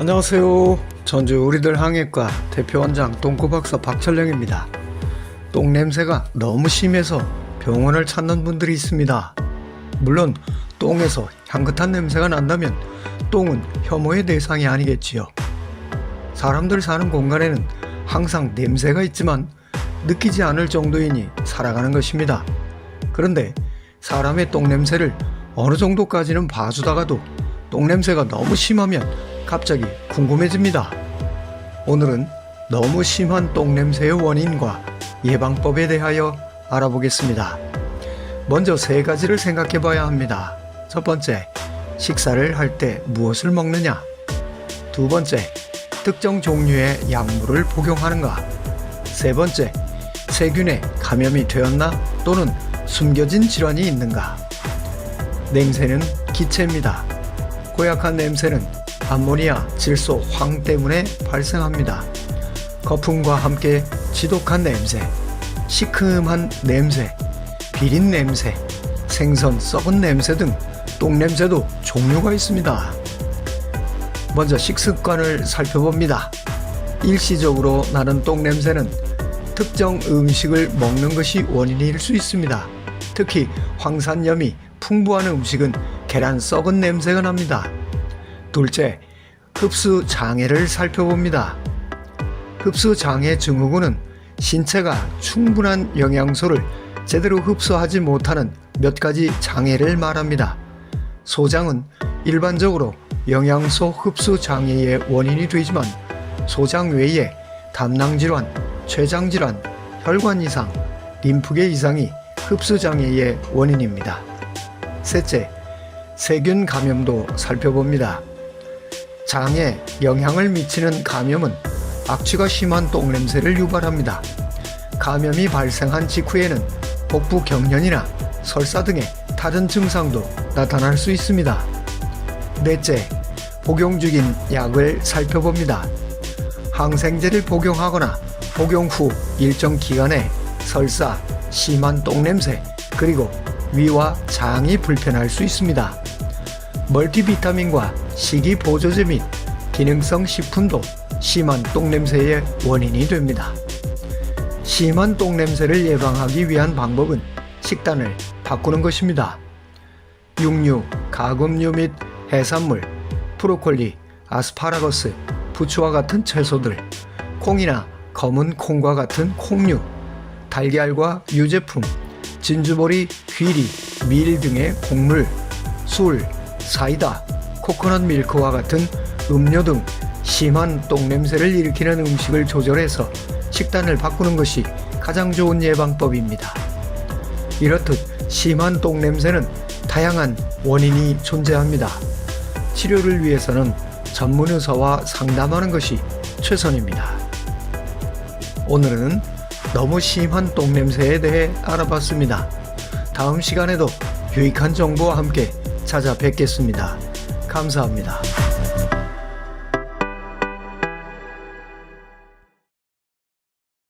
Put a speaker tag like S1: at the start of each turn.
S1: 안녕하세요. 전주 우리들 항해과 대표원장 똥꼬 박사 박철령입니다. 똥 냄새가 너무 심해서 병원을 찾는 분들이 있습니다. 물론 똥에서 향긋한 냄새가 난다면 똥은 혐오의 대상이 아니겠지요. 사람들 사는 공간에는 항상 냄새가 있지만 느끼지 않을 정도이니 살아가는 것입니다. 그런데 사람의 똥 냄새를 어느 정도까지는 봐주다가도 똥 냄새가 너무 심하면 갑자기 궁금해집니다. 오늘은 너무 심한 똥 냄새의 원인과 예방법에 대하여 알아보겠습니다. 먼저 세 가지를 생각해 봐야 합니다. 첫 번째, 식사를 할 때 무엇을 먹느냐? 두 번째, 특정 종류의 약물을 복용하는가? 세 번째, 세균에 감염이 되었나 또는 숨겨진 질환이 있는가? 냄새는 기체입니다. 고약한 냄새는 암모니아, 질소, 황 때문에 발생합니다. 거품과 함께 지독한 냄새, 시큼한 냄새, 비린 냄새, 생선 썩은 냄새 등 똥냄새도 종류가 있습니다. 먼저 식습관을 살펴봅니다. 일시적으로 나는 똥냄새는 특정 음식을 먹는 것이 원인일 수 있습니다. 특히 황산염이 풍부한 음식은 계란 썩은 냄새가 납니다. 둘째, 흡수 장애를 살펴봅니다. 흡수 장애 증후군은 신체가 충분한 영양소를 제대로 흡수하지 못하는 몇 가지 장애를 말합니다. 소장은 일반적으로 영양소 흡수 장애의 원인이 되지만 소장 외에 담낭 질환, 췌장 질환, 혈관 이상, 림프계 이상이 흡수 장애의 원인입니다. 셋째, 세균 감염도 살펴봅니다. 장에 영향을 미치는 감염은 악취가 심한 똥냄새를 유발합니다. 감염이 발생한 직후에는 복부 경련이나 설사 등의 다른 증상도 나타날 수 있습니다. 넷째, 복용 중인 약을 살펴봅니다. 항생제를 복용하거나 복용 후 일정 기간에 설사, 심한 똥냄새, 그리고 위와 장이 불편할 수 있습니다. 멀티비타민과 식이 보조제 및 기능성 식품도 심한 똥냄새의 원인이 됩니다. 심한 똥냄새를 예방하기 위한 방법은 식단을 바꾸는 것입니다. 육류, 가금류 및 해산물, 브로콜리, 아스파라거스, 부추와 같은 채소들, 콩이나 검은 콩과 같은 콩류, 달걀과 유제품, 진주보리, 귀리, 밀 등의 곡물, 술, 사이다, 코코넛 밀크와 같은 음료 등 심한 똥냄새를 일으키는 음식을 조절해서 식단을 바꾸는 것이 가장 좋은 예방법입니다. 이렇듯 심한 똥냄새는 다양한 원인이 존재합니다. 치료를 위해서는 전문 의사와 상담하는 것이 최선입니다. 오늘은 너무 심한 똥냄새에 대해 알아봤습니다. 다음 시간에도 유익한 정보와 함께 찾아뵙겠습니다. 감사합니다.